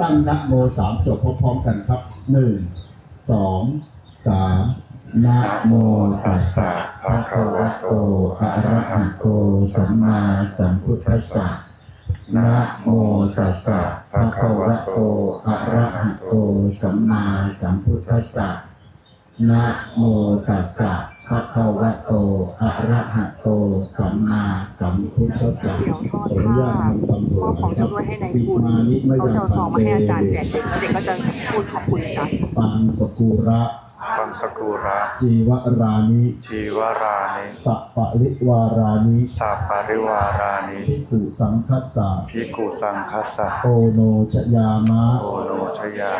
ตั้งนะโมสามจบพร้อมๆกันครับหนึ่งสองสามนะโมตัสสะภะคะวะโตอะระหะโตสัมมาสัมพุทธัสสะนะโมตัสสะภะคะวะโตอะระหะโตสัมมาสัมพุทธัสสะนะโมตัสสะ ภะคะวะโตอะระหะโต สัมมาสัมพุทธัสสะเดี๋ยวขออนุญาตนำคำถมอบวายของครัชำบร่วยให้นายปิคุณมานิมเขายังจะเอาซพัองนมาเตให้อาจารย์แจกเด็กแล้วเด็กก็จะพูดขอบคุณอาจารย์ปังสกุระปังสกุระ จีวรานิชีวรานิสัปปะริวารานิสัพปริวารานิภิกขุสังคัสสะพิกุสังคัสสะโอโนชยามะโอโนช ยา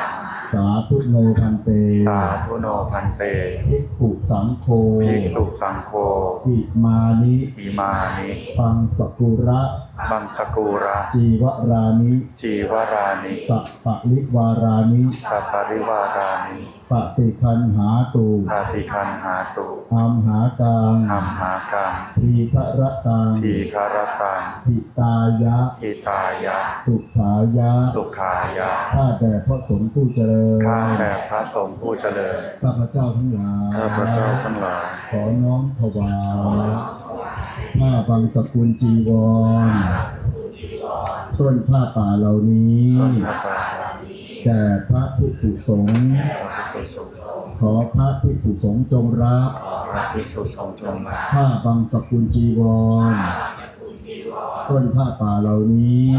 สาธุโนพันเตสาธุโนพันเตภิกขุสังโฆภิกษุสังโฆอิมานิอิมานิปังสกุระบังสกุระ จีวรานิชีวรานิ สัปปะริวารานิ สัพปริวารานิ ปฏิคันหาตูปาติคันหาตุอัมหากังอัมหากังทีทระตังทีคารตังปิตายะอิตายะ สุขายะ สุขายะ ข้าแต่พระสงฆ์ผู้เจริญ ข้าแต่พระสงฆ์ผู้เจริญ ข้าพระเจ้าทั้งหลาย ข้าพระเจ้าทั้งหลาย ขอน้อมถวายผ้าบางสกุลจีวร ต้นผ้าป่าเหล่านี้ต้นพระบาท แด่พระภิกษุสงฆ์พระภิกษุสงฆ์ขอพระภิกษุสงฆ์จงรับพระภิกษุสงฆ์จงมาผ้าบางสกุลจีวร ต้นผ้าป่าเหล่านี้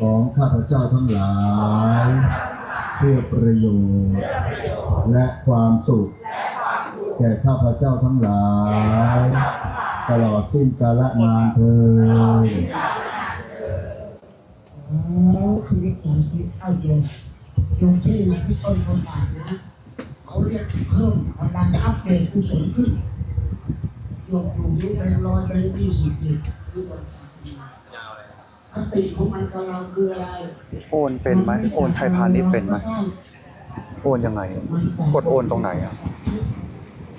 ของข้าพเจ้าทั้งหลาย เพื่อประโยชน์ และความสุข แก่ข้าพเจ้าทั้งหลาย ตลอดสิ้นกาลนานเทินอ๋อคือการที่เข้าโยมโยมที่มาที่ต้นคนบาทนะเขาเรียกเพิ่มพลังอัพเดทกุศลขึ้นโยมอยู่นี่ไปร้อยไปยี่สิบเนี่ยคือวันคติของมันกับเราคืออะไร โอนเป็นไหมโอนไทยพาณิชย์เป็นไหมโอนยังไง กดโอนตรงไหนอะ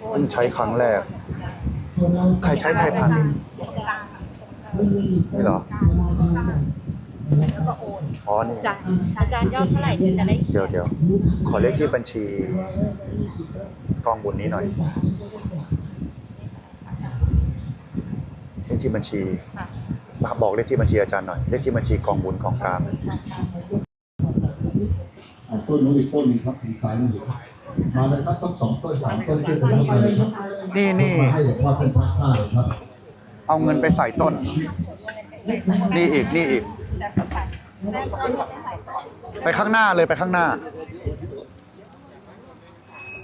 เพิ่งใช้ครั้งแรก ใครใช้ไทยพาณิชย์นี่หรอ อ๋อนี่ จ้ะอาจารย์ยอดเท่าไหร่เดี๋ยวจะได้เดี๋ยวเดี๋ยวขอเลขที่บัญชีกองบุญนี้หน่อย เลขที่บัญชีบอกเลขที่บัญชีอาจารย์หน่อย เลขที่บัญชีกองบุญของกลางอะต้นนู้นอีกต้นหนึงครับทางซ้ายมือครับมาเลยครับต้องสองต้นสามต้นช่วยกันยกมาเลยครับนี่นี่ยกมาให้หลวงพ่อท่านชักผ้าเลยครับเอาเงินไปใส่ต้น นี่อีกนี่อีก ไปข้างหน้าเลยไปข้างหน้า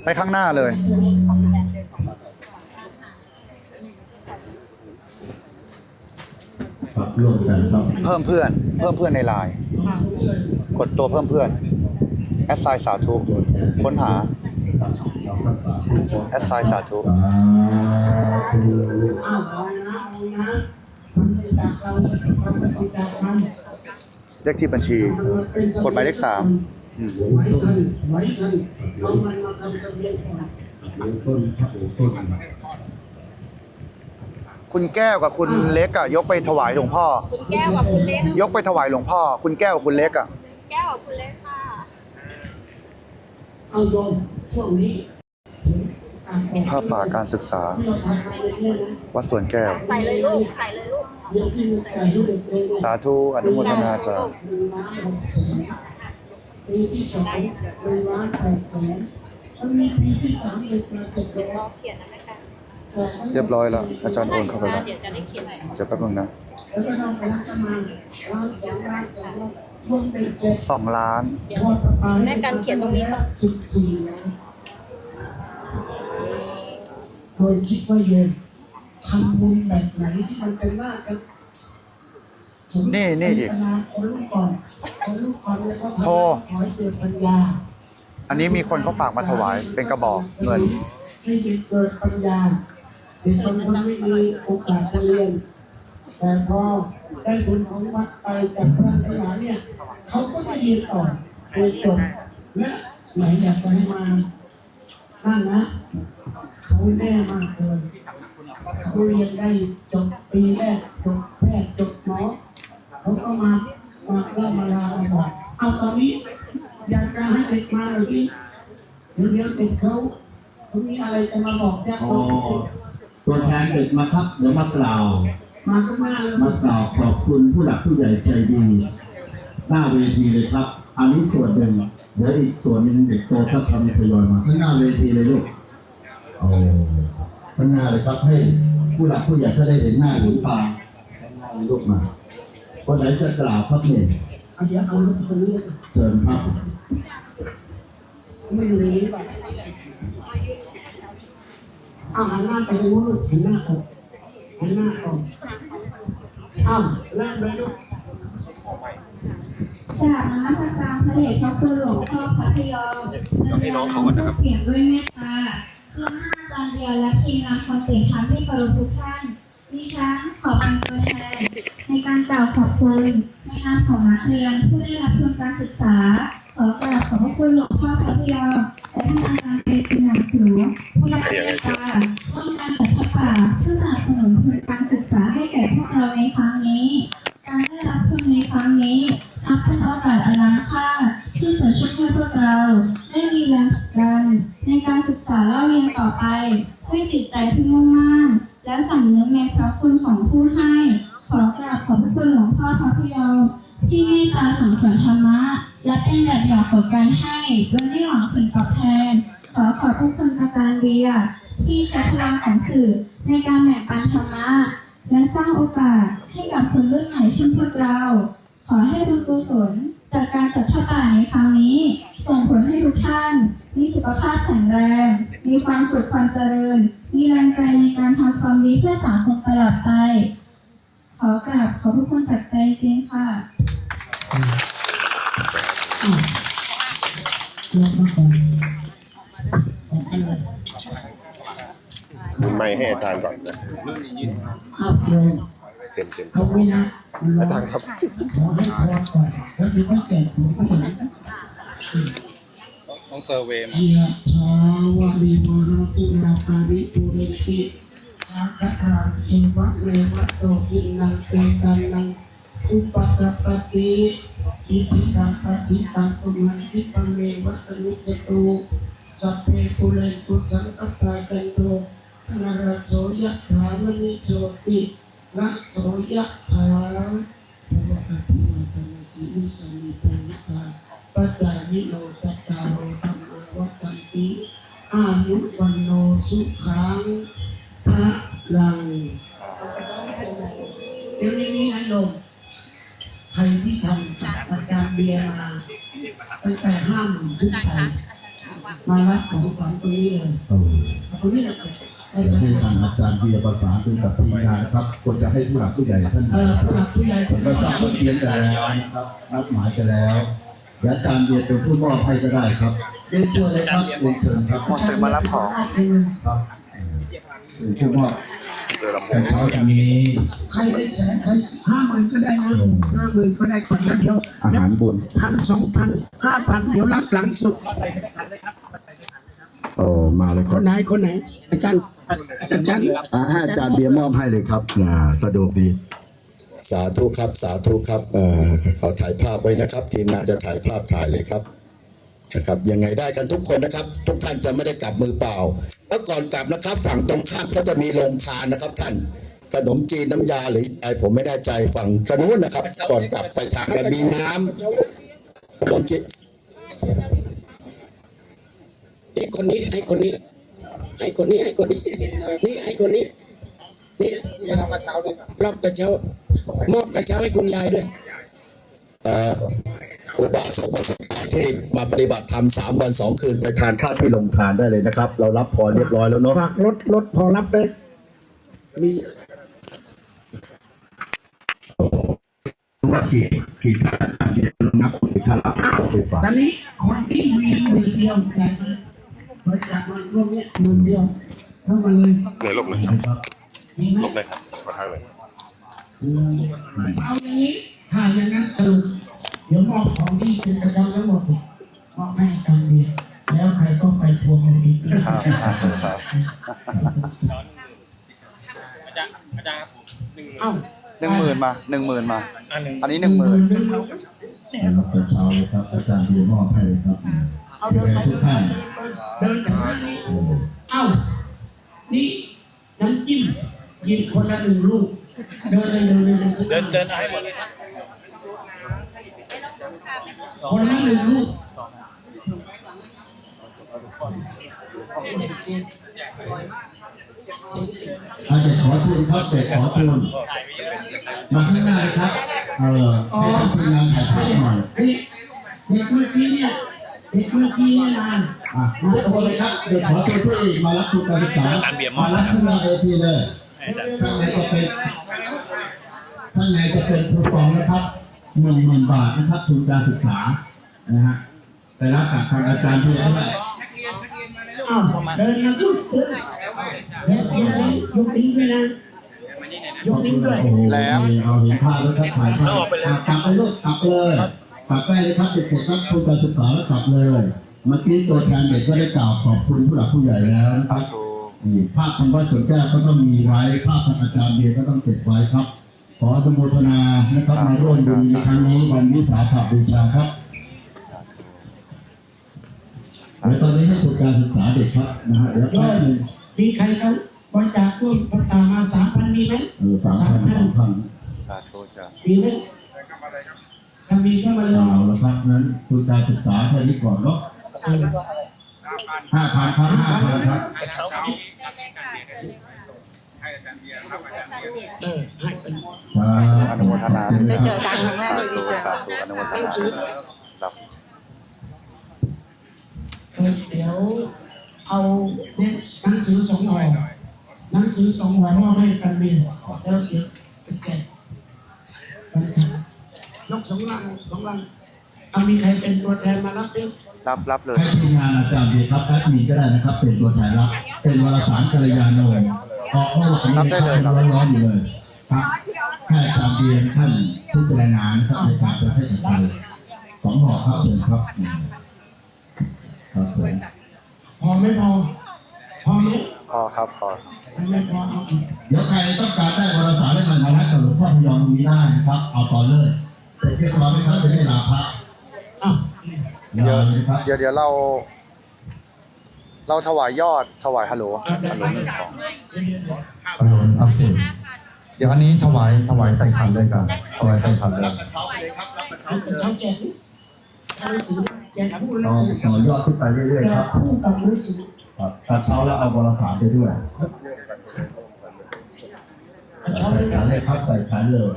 ไปข้างหน้าเลยครับร่วมกันครับเพิ่มเพื่อน เพิ่มเพื่อนในไลน์กดตัวเพิ่มเพื่อนแอดไซน์สาธุค้นหา เราก็สาธุพร้อมแอดไซน์สาธุ สาธุ อ้าวเอานะเอานะมันไม่จากเราเราไม่ต้องจากมัน เลขที่บัญชีกดหมายเลขสามอืมเหลือไว้ต้นทันไว้ทันเอามันมาทำทะเบียนก่อนเหลือต้นครับเหลือต้นคุณแก้วกับคุณเล็กอะยกไปถวายหลวงพ่อ คุณแก้วกับคุณเล็ก ยกไปถวายหลวงพ่อ คุณแก้วกับคุณเล็กอะแก้วกับคุณเล็กค่ะเอาโยมช่วงนี้ถึ งการออกภาพป่าการศึกษาที่เราทำกันเนี่ยนะวัดสวนแก้ว ใส่เลยลูก ใส่เลยลูกเรื่องที่มันใจให้เด็กเรียนเนี่ยสาธุอนุโมทนาจ้าหนึ่งล้านหกแสนปีที่สองหนึ่งล้านแปดแสนมันมีปีที่สามหนึ่งล้านเจ็ดร้อยรอเขียนนะแม่กันเรียบร้อยแล้วอาจารย์โอนเข้าไปแล้ว เดี๋ยวจะได้เขียนเดี๋ยวแป๊บนึงนะแล้วก็ทำไปรักประมาณล้านสองล้านสองล้านรวมเป็นเจ็ดสองล้านทอดประมาณแม่กันเขียนตรงนี้ค่ะสิบสี่ล้าน โดยคิดว่าโยมทำบุญแบบไหนที่มันเป็นหน้ากันนี่นี่อีกคนลูกก่อนคนลูกก่อนแล้วก็ทำโทรขอให้เกิดปัญญา อันนี้มีคนเขาฝากมาถวายเป็นกระบอกเงินให้เด็กเกิดปัญญาเด็กบางคนไม่มีโอกาสจะเรียนแต่พอได้ทุนของวัดไปจากพระทั้งหลายเนี่ยเขาก็ไม่เรียนต่อเรียนจบและไหนอยากจะให้มานั่นนะ เขาแน่มากเลยเขาเรียนได้จบปีแรกจบแพทย์จบหมอเขาก็มามาเล่ามาลามาบอกเอาตอนนี้อยากจะให้เด็กมาเลยที่เดี๋ยวเดี๋ยวเด็กเขาเขามีอะไรจะมาบอกเนี่ยอ๋อตัวแทนเด็กมาครับเดี๋ยวมากล่าวมาข้างหน้าเลยมากล่าวขอบคุณผู้หลักผู้ใหญ่ใจดี หน้าเวทีเลยครับ อันนี้ส่วนหนึ่งเดี๋ยวอีกส่วนหนึ่งเด็กโตก็ทำทยอยมาข้างหน้าเวทีเลยลูก โอ้ข้างหน้าเลยครับให้ผู้หลักผู้ใหญ่ก็ได้เห็นหน้าเห็นตาข้างหน้าเลยลูกมาคนไหนจะกล่าวครับเนี่ยเอาเดี๋ยวเอาเรื่องคนนี้เชิญครับไม่รู้แบบเอาหันหน้าไปทางนู้นหันหน้าออกหันหน้าออกอ้าวเริ่มเลยลูกกราบนมัสการพระเดชพระคุณหลวงพ่อพัทยอมให้น้องเขาก่อนนะครับเปลี่ยนด้วยเมตตา เพื่อให้าจารย์เดียวและทีมงานคนเก่งทั้งที่เคารพทุกท่านดิฉันขอเป็นตัวแทนในการกล่าวขอบคุณในนามของนักเรียนผู้ได้รับทุนการศึกษา ขอกราบขอบพระคุณหลวงพ่อพัทยอมและท่านอาจารย์เป็นอย่างสูงผู้รับเมตตาร่วมกันจัดพระป่าเพื่อสนับสนุนทุนการศึกษาให้แก่พวกเราในครั้งนี้ การได้รับทุนในครั้งนี้นับเป็นโอกาสอันล้ำค่าที่จะช่วยให้พวกเราได้มีแรง ศึกษาเล่าเรียนต่อไป ไม่ติดใจที่มุ่ง คมตลอดไป ขอกราบขอบพระคุณจากใจจริงค่ะไม่ให้อาจารย์ก่อนนะเอาลงเต็มเต็มเอาไว้นะอาจารย์ครับขอให้พรก่อนแล้วเดี๋ยวค่อยแจกของผู้หญิงต้องเซอร์เวย์มายชาวะริมหาปุราปาริปุเรติ สังฆรังเอวะเรวะโตอินังเตตันนังอุปกปปติอิทิตังปฏิตังตุมันติปังเมวะตมิจตุสัพเพปุเรนตุสังกปาจันโตนรโสยะถามณิโชติระโสยะถาภวะอภิวัตนาจิวิสมิปนิกาปัจจายิโนตัตาโรธรรมาวัฏันติอายุวันโนสุขัง พระลังเดี๋ยวนี้นะโยมใครที่ทำจากอาจารย์เบียร์มาตั้งแต่ห้าหมื่นขึ้นไปมารับของฝันตรงนี้เลยเออเอาตรงนี้เลยให้จะให้ทางอาจารย์เบียร์ประสานดูกับทีมงานนะครับควรจะให้ผู้หลักผู้ใหญ่ท่านเออผู้หลักผู้ใหญ่ผมก็ทราบว่าเตรียมกันแล้วนะครับนัดหมายกันแล้วเดี๋ยวอาจารย์เบียร์เป็นผู้มอบให้ก็ได้ครับเรียนเชิญเลยครับเรียนเชิญครับมอบเชิญมารับของครับ เป็นผู้มอบแต่เช้าวันนี้ใครได้แสนใครห้าหมื่นก็ได้นะห้าหมื่นก็ได้ก่อนนะเดี๋ยวอาหารบุญพันสองพันห้าพันเดี๋ยวรับหลังสุดโอ้มาเลยคครับนไหนคนไหน อาจารย์อาจารย์อ่าให้อาจารย์เบียร์มอบให้เลยครับนะสะดวกดี สาธุครับ สาธุครับเอ่อขอถ่ายภาพไว้นะครับ ทีมงานจะถ่ายภาพถ่ายเลยครับนะครับยังไงได้กันทุกคนนะครับ ทุกท่านจะไม่ได้กลับมือเปล่า แล้วก่อนกลับนะครับ ฝั่งตรงข้ามเขาจะมีโรงทานนะครับ ท่านขนมจีนน้ำยาหรือไอผมไม่แน่ใจฝั่งกระนู้นนะครับ ก่อนกลับไปทานกันมีน้ำขนมจีนไอ้คนนี้ไอ้คนนี้ไอ้คนนี้ไอ้คนนี้นี่ไอ้คนนี้นี่รับกระเช้าด้วยรับกระเช้ามอบกระเช้าให้คุณยายด้วยเอุบาสกอุบาสิกาที่มาปฏิบัติธรรมสามวันสองคืนไปทานข้าวที่โรงทานได้เลยนะครับ เรารับพรเรียบร้อยแล้วเนาะฝากรถรถพอรับได้มีว่ากี่กี่ท่านอันนี้เรานับกี่ท่านรับเอาไปฝากตอนนี้คนที่มีมื่นเดียวจ่มาบริจาคมาร่วมเนี้ยหมื่นเดียวเข้ามาเลยเหนื่อยลบเลยครับมีไหมลบเลยครับขอทางเลยเอาอย่างนี้ถ้าอย่างนั้นสรุป เดี๋ยวมอบของที่เป็นกระเช้าทั้งหมดเนี่ยมอบให้กันเดียวแล้วใครก็ไปทวงเอาอีกครับครับครับอาจารย์อาจารย์หนึ่งเอ้าหนึ่งหมื่นมาหนึ่งหมื่นมา อันนี้หนึ่งหมื่นรับกระเช้าเลยครับ อาจารย์เบียร์มอบให้เลยครับดูแลทุกท่านเดินจากนั้นนี่เอ้านี่น้ำจิ้มหยิบคนละหนึ่งลูก เดินเลยเดินเลยเดินเดินให้หมดเลย คนละหนึ่งลูกอาเด็กขอทุนครับเด็กขอทุนมาข้างหน้าเลยครับเออให้ทางทีมงานถ่ายภาพหน่อยนี่เด็กเมื่อกี้เนี่ยเด็กเมื่อกี้เนี่ยนานอะทุกคนเลยครับเด็กขอทุนที่มารับทุนการศึกษามารับข้างหน้าเวทีเลยข้างในจะเป็นข้างในจะเป็นคูปองนะครับ หนึ่งหมื่นบาทนะครับทุนการศึกษานะฮะไปรับจากทางอาจารย์เพียงได้อ้าวเดินมาสุดเดินเดินยกนิ้วยกนิ้วด้วยนะยกนิ้วด้วยโอ้โหเอาเห็นภาพแล้วครับถ่ายภาพกลับไปลูกกลับเลยกลับไปเลยครับเด็กๆครับทุนการศึกษาแล้วกลับเลยเมื่อกี้ตัวแทนเด็กก็ได้กล่าวขอบคุณผู้หลักผู้ใหญ่แล้วนะครับภาพคำว่าสวนแก้วก็ต้องมีไว้ ภาพทางอาจารย์เบียร์ก็ต้องเก็บไว้ครับ ขออนุโมทนานะครับมาร่วมบุญในครั้งนี้วันวิสาขบูชาครับเดี๋ยวตอนนี้ให้ทุนการศึกษาเด็กครับนะฮะเดี๋ยวแป๊บนึงมีใครเขาบริจาคร่วมประกามาสามพันมีไหมเออสามพันสองพันสาธุจ้ะมีไหมถ้ามีเข้ามาเลยเอาละครับนั้นทุนการศึกษาแค่นี้ก่อนเนาะเออห้าพันครับห้าพันครับ เออให้เป็นอนุโมทนาได้เจอกันครั้งแรกเลยดีใจสาธุอนุโมทนารับเออเดี๋ยวเอาเนี่ยหนังสือสองห่อหนังสือสองห่อมอบให้กันเมียแล้วเดี๋ยวจะแกไปครับยกสองลังสองลังเอามีใครเป็นตัวแทนมารับดิรับรับเลยให้ทีมงานอาจารย์เบียร์ครับแอดมินก็ได้นะครับ เป็นตัวแทนรับ เป็นวารสารกัลยาณน ออกเมื่อวานนี้นะครับร้อนๆอยู่เลยครับให้อาจารย์เบียร์ท่านพิจารณานะครับในการประเภทต่างๆสองห่อครับเชิญครับครับผมพอไม่พอพอไหมพอครับพอไม่พอเดี๋ยวใครต้องการได้วารสารได้มันมานัดกับหลวงพ่อพยอมตรงนี้ได้นะครับ เอาต่อเลยเสร็จเรียบร้อยไหมครับจะได้ลาพระเดี๋ยวลาเลยครับเดี๋ยวเดี๋ยวเรา เราถวายยอดถวายฮัลโหลเอาเดี๋ยวฮัลโหลไปหนึ่งสองอารมณ์อัปเดตเดี๋ยวอันนี้ถวายถวายใส่ขันเลยกันถวายใส่ขันเลยเขาแจกเขาหนังสือแจกคู่หนัต่องสือต่อยอดขึ้นไปเรื่อยแจๆครักบคู่กับหนังสือครับตัดเช้าแล้วเอาวารสารไปด้วยเขาใส่ขันเลยครับใส่ขันเลย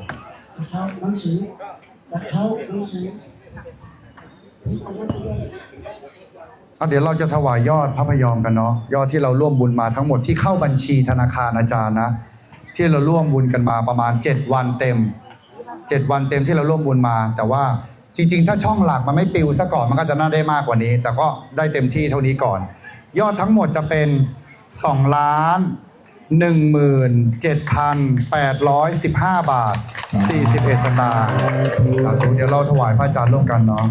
เขาหนังสือแต่เขาหนังสือ เอาเดี๋ยวเราจะถวายยอดพระพยอมกันเนาะยอดที่เราร่วมบุญมาทั้งหมดที่เข้าบัญชีธนาคารอาจารย์นะ ที่เราร่วมบุญกันมาประมาณ 7 วันเต็ม 7 วันเต็มที่เราร่วมบุญมา แต่ว่าจริง ๆ ถ้าช่องหลักมันไม่ปิวซะก่อนมันก็จะน่าได้มากกว่านี้ แต่ก็ได้เต็มที่เท่านี้ก่อน ยอดทั้งหมดจะเป็น2ล้าน17,815 บาท 41 สตางค์สาธุเดี๋ยวเราถวายพระอาจารย์ร่วมกันเนาะ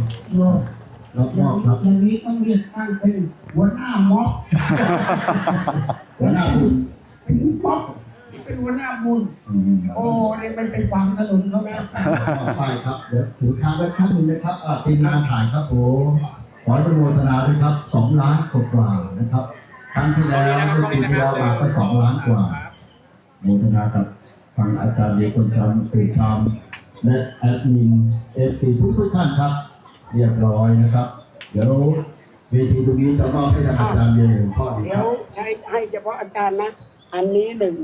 รับมอบครับอย่างนี้ต้องเรียกตั้งเป็นหัวหน้าม็อบหัวหน้าบุญเป็นม็อบเป็นหัวหน้าบุญอืมโอ้เนี่ยมันเป็นฝั่งถนนเขาแล้วต่อไปครับเดี๋ยวถือค้างไว้ครั้งหนึ่งนะครับอ่าทีมงานถ่ายครับผมขออนุโมทนาด้วยครับสองล้านกว่าๆนะครับครั้งที่แล้วเมื่อปีที่แล้วมาก็สองล้านกว่าโมทนากับทางอาจารย์เดียคนทำตื่นทำและแอดมินเอฟซีทุกทุกๆท่านครับ เรียบร้อยนะครับ เดี๋ยวเวทีตรงนี้จะมอบให้ทางอาจารย์เดียหนึ่งข้อดีคเดี๋ยรัวบ ใช้ให้เฉพาะอาจารย์นะ อันนี้หนึ่ง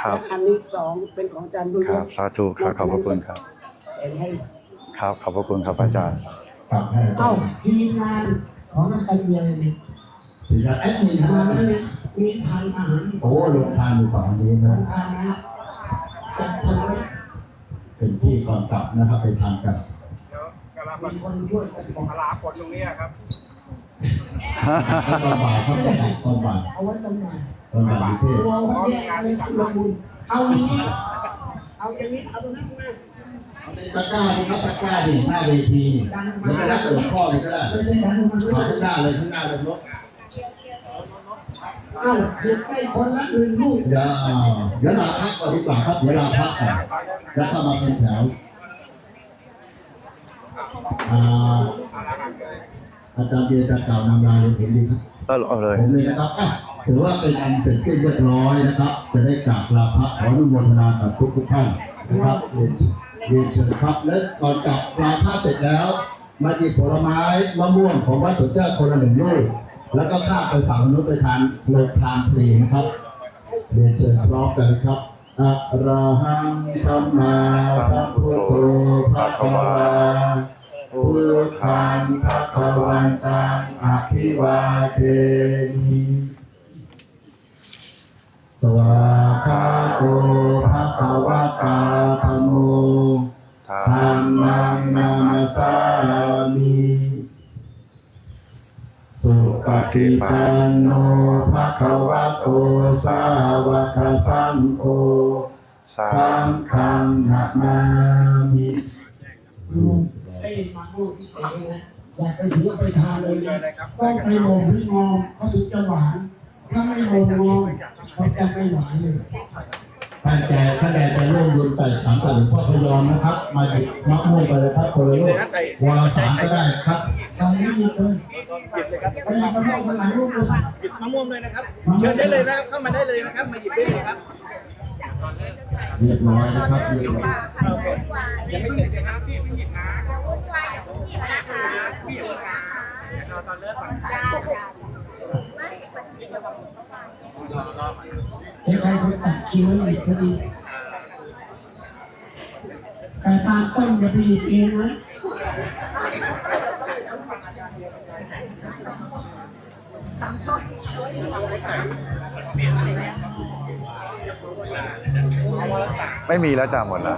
ครับ และอันนี้สองเป็นของอาจารย์ดุลครับสาธุครับขอบพระคุณครับให้ครับขอบพระคุณครับอาจารย์ ฝากให้อาจาเอ้ารย์ทีมงานของอาจารย์เบียร์เนี่ยถึงจะแอดมินมานะแล้วเนี่ยมีทานอาหารโอ้ลงทานอยู่ฝั่งนี้นะ ทานนะจัดทำไว้เป็นที่ก่อนกลับนะครับไปทานกัน มีคนช่วยบอกลาผลตรงนี้ครับตอนบ่ายครับตอนบ่ายเอาไว้ตรงไหนตอนบ่ายนิเทศตัววันนี้อะไรชุลมุนเอาอย่างนี้เอาอย่างนี้เอาตรงนั้นมาตะกร้าดีครับตะกร้าดีหน้าเวทีแล้วไปรับหลวงพ่อเลยก็ได้ไม่ใช่ดันลงมาด้วขายข้างหน้าเลยข้างหน้าเลยเนาะอ้าวเก็บได้คนละหนึ่งลูกเดี๋ยวเดี๋ยวลาพักก่อนดีกว่าครับเดี๋ยวลาพักก่อนแล้วก็มาเป็นแถว อ่าอาจารย์เบียร์จะกล่าวนำลาเลยเห็นดีครับเออเอาเลยผมเลยนะครับอะถือว่าเป็นอันเสร็จสิ้นเรียบร้อยนะครับ จะได้กราบลาพระขออนุโมทนากับทุกทุกๆท่านนะครับเรียนเรียนเชิญครับและก่อนกลับลาพระเสร็จแล้ว มาหยิบผลไม้มะม่วงของวัดสุดเจ้าคนละหนึ่งลูกแล้วก็ข้ามไปฝั่งนู้นไปทานโลทานฟรีนะครับ เรียนเชิญพร้อมกันครับอะระหังสัมมาสัมพุทโธภะคะวา พุทธังภะคะวันตังอะภิวาเทมิสวากขาโตภะคะวะตาธัมโมธัมมังนามัสสามิสุปฏิปันโนภะคะวะโตสาวกสังโฆสาสังฆังนะมามิ ต้มาลูกที่เตะนะอยากไปถือไปทานเลยต้องไปโมงพี่งอมเขาถึงจะหวาน ถ้าไม่โมงงอมเขาจะไม่หวานเลยท่านแก่ท่านแก่จะร่วมบุญใส่สังกัดหลวงพ่อพยอมนะครับ มาหยิบมะม่วงไปเลยครับคนละลูกวาสามก็ได้ครับใส่ไม่หยิบเลยไปหยิบมะม่วงข้าหลังลูกเลยหยิบมะม่วงเลยนะครับ เชิญได้เลยนะครับเข้ามาได้เลยนะครับ มาหยิบได้เลยครับเรียบร้อยนะครับเรียบร้อยยังไม่เสร็จนะครับพี่พี่หยิบนะ วายอย่าเพิ่งหยิบนะคะหยิบนะคะเราตอนเลิกก่อนจ้าจ้าไม่เป็นใครคนตัดคิวให้หยิบก็ดีแต่ตาต้นอย่าไปหยิบเองนะไม่มีแล้วจ้าหมดแล้ว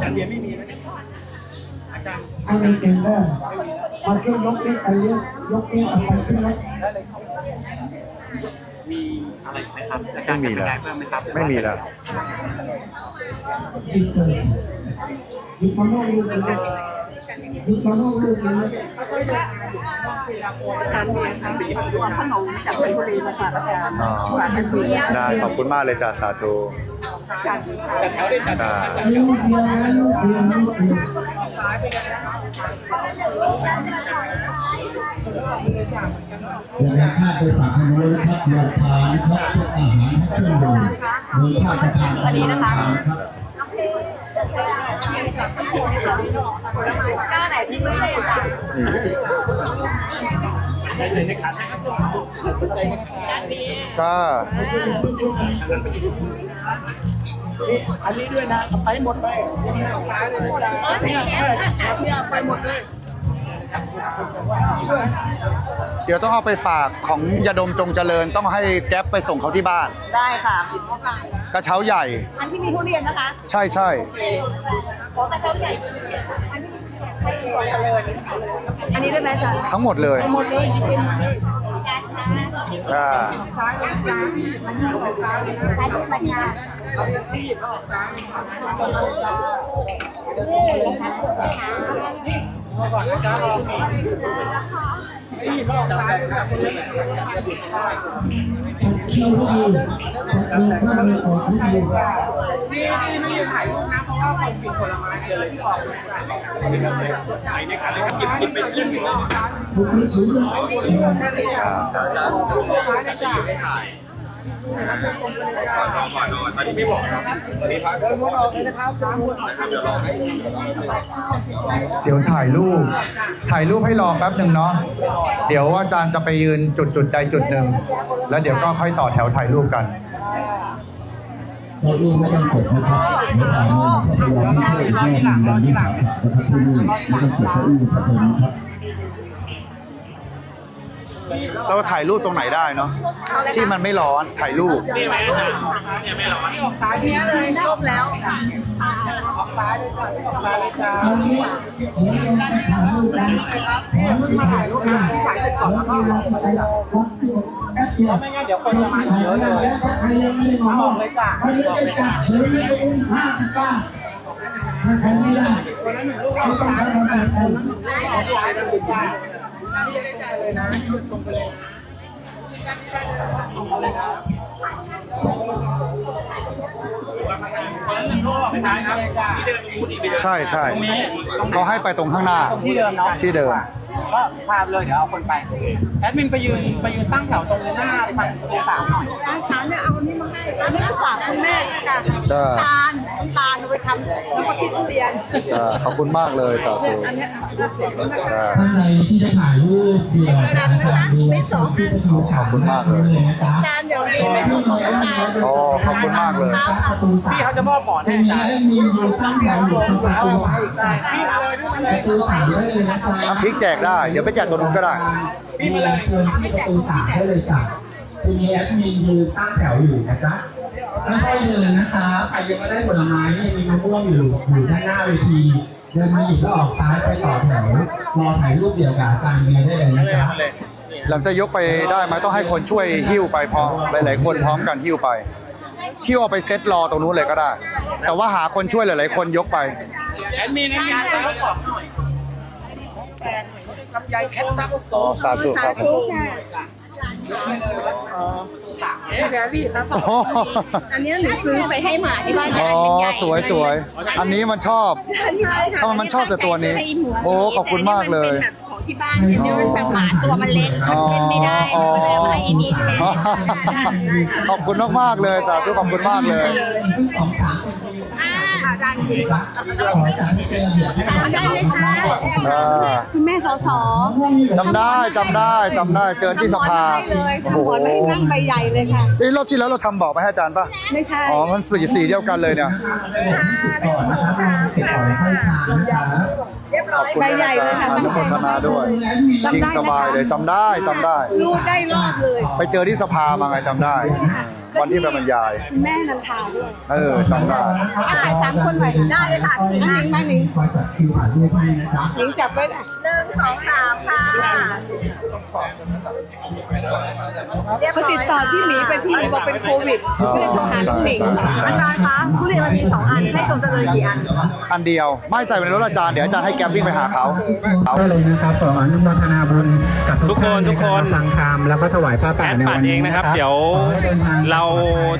จานเบียร์ไม่มีนะเนี่ยเอาไปเก่งก็เอาเครื่องยกเล็กไปเยอะยกเล็กเอาไปขึ้นรถมีอะไรไหมครับไม่มีแล้วเพิ่มไหมครับไม่มีแล้วที่เสิร์ฟหยิบมะม่วงลูกเลยหยิบมะม่วงลูกเลยอาจารย์เบียร์ค่ะรวมขนมจากเพชรบุรีมาฝากอาจารย์อ๋อฝากกันทีได้ขอบคุณมากเลยจ้าสาธุ จัดแถวได้จัดจ้าลูกเดียวนะลูกเดียวลูกเดียวยังไงข้าไปฝากให้รู้นะครับโรงทานนะครับพวกอาหารให้เครื่องดื่มโดยข้าจะทานไปโรงทานครับก้าไหนที่ไม่ได้จ้ะจ้าอันนี้ด้วยนะเอาไปหมดเลยเนี่ยเนี่ยไปหมดเลย เดี๋ยวต้องเอาไปฝากของยาดมจงเจริญต้องให้แก๊ปไปส่งเขาที่บ้าน ได้ค่ะ กระเช้าใหญ่ อันที่มีทุเรียนนะคะใช่ใช่ขอกระเช้าใหญ่อันนี้ให้ก่อนเลยอันนี้ได้ไหมอาจารย์ทั้งหมดเลย หมดเลยหยิบไปหมดเลย อ่ายรูปมาจ้าคิวให้ดีมีข้ามีของให้ดีนี่นี่ไม่ยืน ถ่ายรูปนะเพราะว่าคนกินผลไม้เจอเลยที่ออกถ่ายในขันเลยครับหยิบหยิบไปหยิบไปแล้วบุคคลสูงเลยเดี๋ยวถ่ายรูป ถ่ายรูปให้รอแป๊บหนึ่งเนาะ เดี๋ยวอาจารย์จะไปยืนจุดจุดใดจุดหนึ่ง แล้วเดี๋ยวก็ค่อยต่อแถวถ่ายรูปกัน เก้าอี้ไม่ต้องกดนะครับเดี๋ยวถ่ายมาพยายามที่ช่วยแม่หนึ่งวันที่สามนะครับที่นี่ไม่ต้องกดเก้าอี้พัดลมนครับเราถ่ายรูปตรงไหนได้เนาะที่มันไม่ร้อนถ่ายรูปนี่ไหมอาจารย์เนี่ยไม่ร้อนเนี้ยเลยจบแล้วเอางี้เสียงเราจะถ่ายรูปกันมาถ่ายรูปนะถ่ายเสร็จก่อนแล้วก็ ไปรับตัวแป๊บเดียวไม่งั้นเดี๋ยวคนจะมาเยอะเลยใครยังไม่มาบอกเลยจ้ะวันนี้จะจัดเฉยเลยห้าสิบเก้าถ้าใครไม่ได้ไม่ต้องทำอะไรกันใช่ใช่เขาให้ไปตรงข้างหน้าที่เดิมเนาะที่เดิม ก็พาไปเลยเดี๋ยวเอาคนไปแอดมินไปยืนไปยืนตั้งแถวตรงหน้าฝั่งตรงสามหน่อยฉันเนี่ยเอาอันนี้มาให้อันนี้ฝากคุณแม่ค่ะจ้าตาล น้ำตาลเอาไปทำน้ำกะทิทุเรียนจ้าขอบคุณมากเลยสาธุอันเนี้ยจ้าท่านใดที่จะถ่ายรูปเดี่ยวกับอาจารย์ดูและส่งที่จะถูกขอบคุณมากเลย นะจ๊ะจานเดี๋ยวนี้ไม่ต้องของอาจารย์อ๋อขอบคุณมากเลย ประตูสาพี่มเขาจะมอบหมอนจะให้อามีจารย์ให้มีดูตั้งแถวอยู่ที่ประตูสามพี่มาเลยพี่มาเลยประตูสามได้เลยนะจ๊ะน้ำพริกแจกได้ เดี๋ยวไปแจกตัวนู้นก็ได้ มีเชิญที่ประตูสามได้เลยจ้ะจะมีแอดมินยืนตั้งแถวอยู่นะจ๊ะ ค่อยๆเดินนะคะใครยังไม่ได้ผลไม้มีมะม่วงอยู่อยู่ด้านหน้าเวทีเดินมาหยิบแล้วออกซ้ายไปต่อแถวรอถ่ายรูปเดี่ยวกับอาจารย์เมียได้เลยนะจ๊ะหลังจะยกไปได้ไหมต้องให้คนช่วยหิ้วไปพร้อมหลายๆคนพร้อมกันหิ้วไปหิ้วเอาไปเซตรอตรงนู้นเลยก็ได้ แต่ว่าหาคนช่วยหลาย ๆ คนยกไปแอดมินแอดมินไปรถบอกหน่อยลำไยแคทตักโตสาธุครับ แกพี่ครับอ๋ออันเนี้ยหนูซื้อไปให้หมาที่บ้านอ๋อจานเป็นใหญ่สวยสวยอันนี้มันชอบ ใช่ค่ะทำไมมันชอบแต่ตัวนี้โอ้ขอบคุณมากเลยแต่นี่มันเป็นแบบของที่บ้านเนี่ยมันแบบหมาตัวมันเล็กอ๋อเล่นไม่ได้อ๋อก็เลยเอาให้อีนี่แทนขอบคุณมากๆเลยสาธุขอบคุณมากเลยทั้งสองสาม คนอาจารย์ขออาจารย์ให้เป็นระเบียบให้กับทำได้ไหมคะอ่าคุณแม่สอสอจำได้จำได้จำได้เจอที่สภาเลยโอ้โหทำบอลให้นั่งใบใหญ่เลยค่ะ เอ้ยรอบที่แล้วเราทำบอกไปให้อาจารย์ป่ะไม่ใช่อ๋อมันสีสีเดียวกันเลยเนี่ยก่อนนะครับเก็บก่อนค่อ ยทานนะคะขอบคุณใบใหญ่เลยค่ะ อนุโมทนาด้วยจริงสบายเลยจำได้จำได้ ลูกได้รอบเลยไปเจอที่สภามาไงจำได้ วันที่ไปบรรยาย คุณแม่นันทาด้วยเออจำได้ถ่ายสามคนไหวได้เลยค่ะอันนี้มาหนิงคอยจัดคิวถ่ายรูปให้นะจ๊ะ หนิงจับไว้หนึ่งสองสามค่ะเขาติดต่อที่หนีไปพี่หนีบอกเป็นโควิดไม่ได้โทรหาพี่หนิงอาจารย์คะทุเรียนมันมีสองอันให้ตรงเจริญกี่อันอันเดียว ไม่ใส่ไว้ในรถอาจารย์เดี๋ยวอาจารย์ให้แกมวิ่งไปหาเขาเอาก็เลยนะครับขออนุโมทนาบุญกับทุกท่านในการฟังธรรมแล้วก็ถวายผ้าป่าในวันนี้นะครับ เดี๋ยวขอให้ดินทงเรา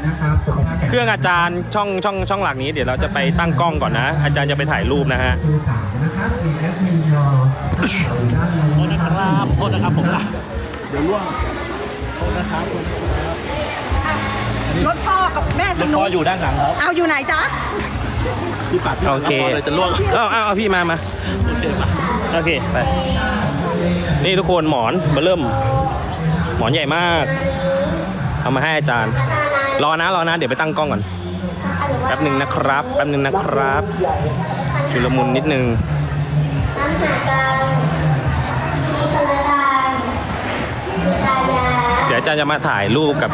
นะครับสุขภาพแข็งเครื่องอาจารย์ช่องช่องช่องหลักนี้เดี๋ยวเราจะไปตั้งกล้องก่อนนะ อาจารย์จะไปถ่ายรูปนะฮะ ดูสามนะครับมีแอดมินรออยู่ด้านนู้นนะครับโทษนะครับผมรถพ่อกับแม่ตรงพนู้อนอยู่ด้านหลังครับเอาอยู่ไหนจ๊ะโอเคจะล่วงเอาเอาเอาพี่มามาโอเคไป นี่ทุกคนหมอนเบอร์เริ่ม หมอนใหญ่มาก เอามาให้อาจารย์ รอนะรอนะเดี๋ยวไปตั้งกล้องก่อน แป๊บหนึ่งนะครับ แป๊บหนึ่งนะครับ ชุลมุนนิดนึงเดี๋ยวอา จารย์จะมาถ่ายรูปกับ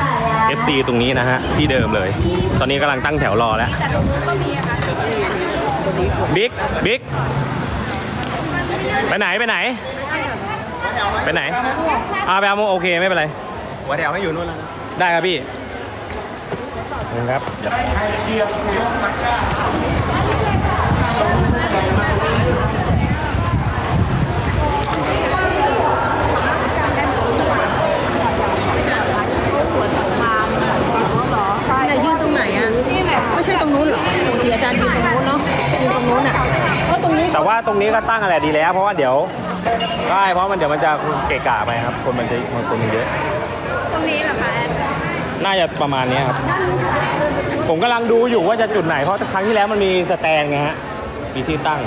FC ตรงนี้นะฮะ ที่เดิมเลย ตอนนี้กำลังตั้งแถวรอแล้วบิ๊กบิ๊กไปไหนไปไหน ไปไหนอ่าไปเอาโอเคไม่เป็นไรหัวแถวให้อยู่นู่นแล้วได้ครับพี่นะครับเดี๋ยว ใช่ยืนตรงไหนอะไม่ใช่ต รงนู้นเหรอปกติอาจารย์ยืนตรงนู้นเนาะยืนตรงนู้นอะเพราะตรงนี้แต่ว่าตรงนี้ก็ตั้งอะไรดีแล้ว เพราะว่าเดี๋ยวใช่เพราะมันเดี๋ยวมันจะเกะกะไปครับ คนมันจะมันคนมันเยอะ ตรงนี้เหรอคะน่าจะประมาณนี้ครับ ผมกำลังดูอยู่ว่าจะจุดไหน เพราะครั้งที่แล้วมันมีสแตนไงฮะ มีที่ตั้ง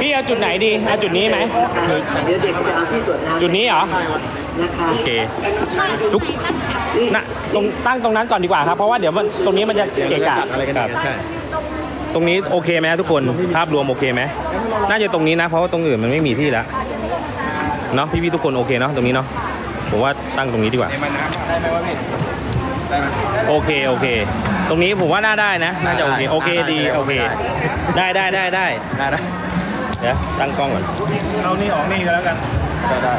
พี่เอาจุดไหนดี เอาจุดนี้ไหมหรือจุดนี้เหรอ โอเค ทุกนะตรงตั้งตรงนั้นก่อนดีกว่าครับ เพราะว่าเดี๋ยวมันตรงนี้มันจะเกะกะอะไรกันใช่ตรงนี้โอเคไหมทุกคนภาพรวมโอเคไหมน่าจะตรงนี้นะ เพราะว่าตรงอื่นมันไม่มีที่แล้วเนาะพี่ๆทุกคนโอเคเนาะตรงนี้เนาะผมว่าตั้งตรงนี้ดีกว่าโอเคโอเค ตรงนี้ผมว่าน่าได้นะ น่าจะโอเคโอเคดีโอเค ได้ได้ได้ได้ได้ได้เดี๋ยวตั้งกล้องก่อนเอานี่ออกนี่ก็แล้วกันได้ได้